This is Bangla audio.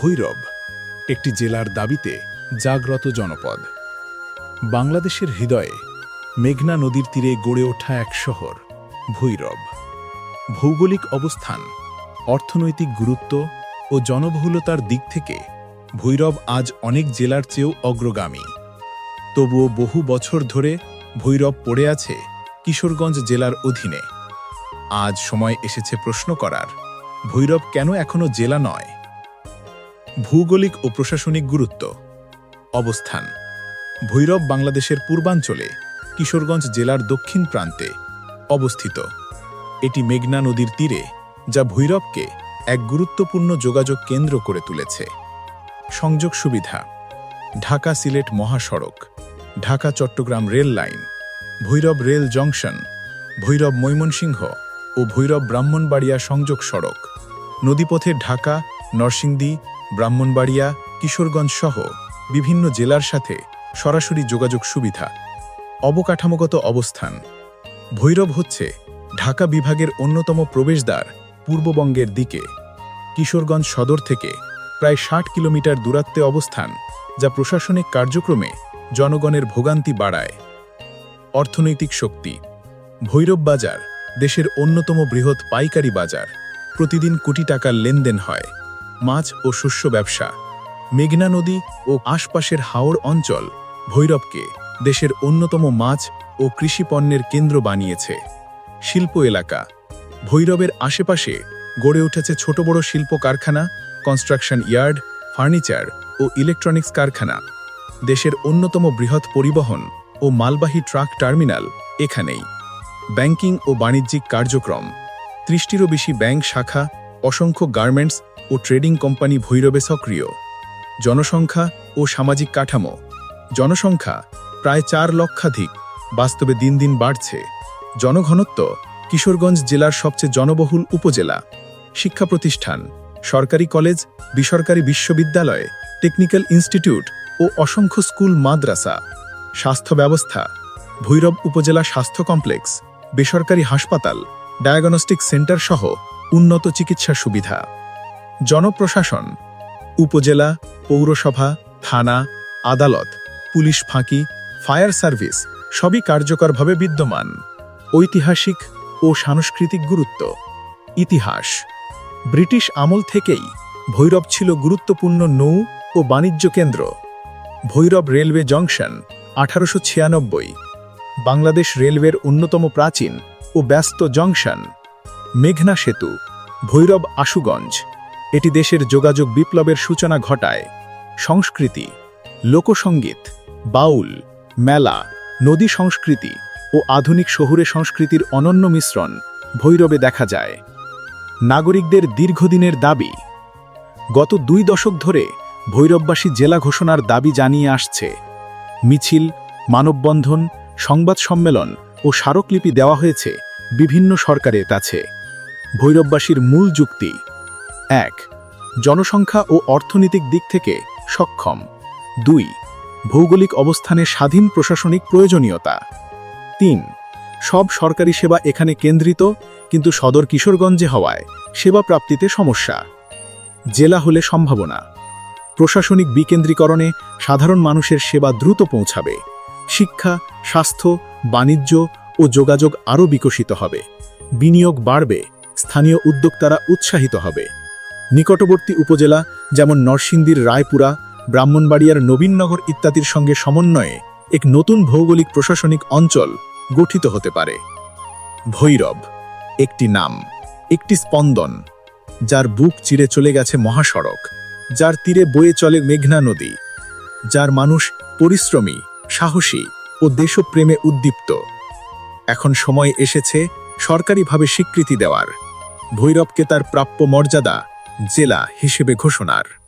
ভৈরব, একটি জেলার দাবিতে জাগ্রত জনপদ। বাংলাদেশের হৃদয়ে মেঘনা নদীর তীরে গড়ে ওঠা এক শহর, ভৈরব। ভৌগোলিক অবস্থান, অর্থনৈতিক গুরুত্ব ও জনবহুলতার দিক থেকে ভৈরব আজ অনেক জেলার চেয়েও অগ্রগামী। তবুও বহু বছর ধরে ভৈরব পড়ে আছে কিশোরগঞ্জ জেলার অধীনে। আজ সময় এসেছে প্রশ্ন করার, ভৈরব কেন এখনও জেলা নয়? ভৌগোলিক ও প্রশাসনিক গুরুত্ব। অবস্থান, ভৈরব বাংলাদেশের পূর্বাঞ্চলে, কিশোরগঞ্জ জেলার দক্ষিণ প্রান্তে অবস্থিত। এটি মেঘনা নদীর তীরে, যা ভৈরবকে এক গুরুত্বপূর্ণ যোগাযোগ কেন্দ্র করে তুলেছে। সংযোগ সুবিধা, ঢাকা সিলেট মহাসড়ক, Dhaka Chittagong rail line, Bhairab rail junction, Bhairab Mymensingh ও ভৈরব ব্রাহ্মণবাড়িয়া সংযোগ সড়ক, নদীপথে ঢাকা, নরসিংদী ব্রাহ্মণবাড়িয়া, কিশোরগঞ্জ সহ বিভিন্ন জেলার সাথে সরাসরি যোগাযোগ সুবিধা। অবকাঠামোগত অবস্থান। ভৈরব হচ্ছে ঢাকা বিভাগের অন্যতম প্রবেশদ্বার পূর্ববঙ্গের দিকে। কিশোরগঞ্জ সদর থেকে প্রায় ষাট কিলোমিটার দূরত্বে অবস্থান, যা প্রশাসনিক কার্যক্রমে জনগণের ভোগান্তি বাড়ায়। অর্থনৈতিক শক্তি। ভৈরব বাজার দেশের অন্যতম বৃহৎ পাইকারি বাজার। প্রতিদিন কোটি টাকার লেনদেন হয়। মাছ ও শস্য ব্যবসা। মেঘনা নদী ও আশপাশের হাওড় অঞ্চল ভৈরবকে দেশের অন্যতম মাছ ও কৃষি পণ্যের কেন্দ্র বানিয়েছে। শিল্প এলাকা। ভৈরবের আশেপাশে গড়ে উঠেছে ছোট বড় শিল্প কারখানা কনস্ট্রাকশন ইয়ার্ড ফার্নিচার ও ইলেকট্রনিক্স কারখানা। দেশের অন্যতম বৃহৎ পরিবহন ও মালবাহী ট্রাক টার্মিনাল এখানেই। ব্যাংকিং ও বাণিজ্যিক কার্যক্রম। ত্রিশটিরও বেশি ব্যাংক শাখা, অসংখ্য গার্মেন্টস ও ট্রেডিং কোম্পানি ভৈরবে সক্রিয়। জনসংখ্যা ও সামাজিক কাঠামো। জনসংখ্যা প্রায় চার লক্ষাধিক, বাস্তবে দিন দিন বাড়ছে। জনঘনত্ব কিশোরগঞ্জ জেলার সবচেয়ে জনবহুল উপজেলা। শিক্ষা প্রতিষ্ঠান, সরকারি কলেজ, বেসরকারি বিশ্ববিদ্যালয়, টেকনিক্যাল ইনস্টিটিউট ও অসংখ্য স্কুল, মাদ্রাসা। স্বাস্থ্য ব্যবস্থা, ভৈরব উপজেলা স্বাস্থ্য কমপ্লেক্স, বেসরকারি হাসপাতাল, ডায়াগনস্টিক সেন্টার সহ উন্নত চিকিৎসা সুবিধা। জনপ্রশাসন, উপজেলা, পৌরসভা, থানা, আদালত, পুলিশ ফাঁকি, ফায়ার সার্ভিস সবই কার্যকরভাবে বিদ্যমান। ঐতিহাসিক ও সাংস্কৃতিক গুরুত্ব, ইতিহাস। ব্রিটিশ আমল থেকেই ভৈরব ছিল গুরুত্বপূর্ণ নৌ ও বাণিজ্য কেন্দ্র। ভৈরব রেলওয়ে জংশন, আঠারোশো ছিয়ানব্বই। বাংলাদেশ রেলওয়ের অন্যতম প্রাচীন ও ব্যস্ত জংশন, মেঘনা সেতু, ভৈরব আশুগঞ্জ। এটি দেশের যোগাযোগ বিপ্লবের সূচনা ঘটায়। সংস্কৃতি লোকসঙ্গীত বাউল, মেলা, নদী সংস্কৃতি ও আধুনিক শহুরে সংস্কৃতির অনন্য মিশ্রণ ভৈরবে দেখা যায়। নাগরিকদের দীর্ঘদিনের দাবি, গত দুই দশক ধরে ভৈরববাসী জেলা ঘোষণার দাবি জানিয়ে আসছে। মিছিল, মানববন্ধন, সংবাদ সম্মেলন ও স্মারকলিপি দেওয়া হয়েছে বিভিন্ন সরকারের কাছে। ভৈরববাসীর মূল যুক্তি এক, জনসংখ্যা ও অর্থনৈতিক দিক থেকে সক্ষম। দুই, ভৌগোলিক অবস্থানে স্বাধীন প্রশাসনিক প্রয়োজনীয়তা। তিন, সব সরকারি সেবা এখানে কেন্দ্রিত, কিন্তু সদর কিশোরগঞ্জে হওয়ায় সেবা প্রাপ্তিতে সমস্যা। জেলা হলে সম্ভাবনা। প্রশাসনিক বিকেন্দ্রীকরণে সাধারণ মানুষের সেবা দ্রুত পৌঁছাবে। শিক্ষা, স্বাস্থ্য, বাণিজ্য ও যোগাযোগ আরও বিকশিত হবে। বিনিয়োগ বাড়বে। স্থানীয় উদ্যোক্তারা উৎসাহিত হবে। নিকটবর্তী উপজেলা যেমন নরসিংদীর রায়পুরা, ব্রাহ্মণবাড়িয়ার নবীননগর ইত্যাদির সঙ্গে সমন্বয়ে এক নতুন ভৌগোলিক প্রশাসনিক অঞ্চল গঠিত হতে পারে। ভৈরব, একটি নাম, একটি স্পন্দন, যার বুক চিরে চলে গেছে মহাসড়ক, যার তীরে বয়ে চলে মেঘনা নদী, যার মানুষ পরিশ্রমী, সাহসী ও দেশপ্রেমে উদ্দীপ্ত। এখন সময় এসেছে সরকারিভাবে স্বীকৃতি দেওয়ার। ভৈরবকে তার প্রাপ্য মর্যাদা জেলা হিসেবে ঘোষণার।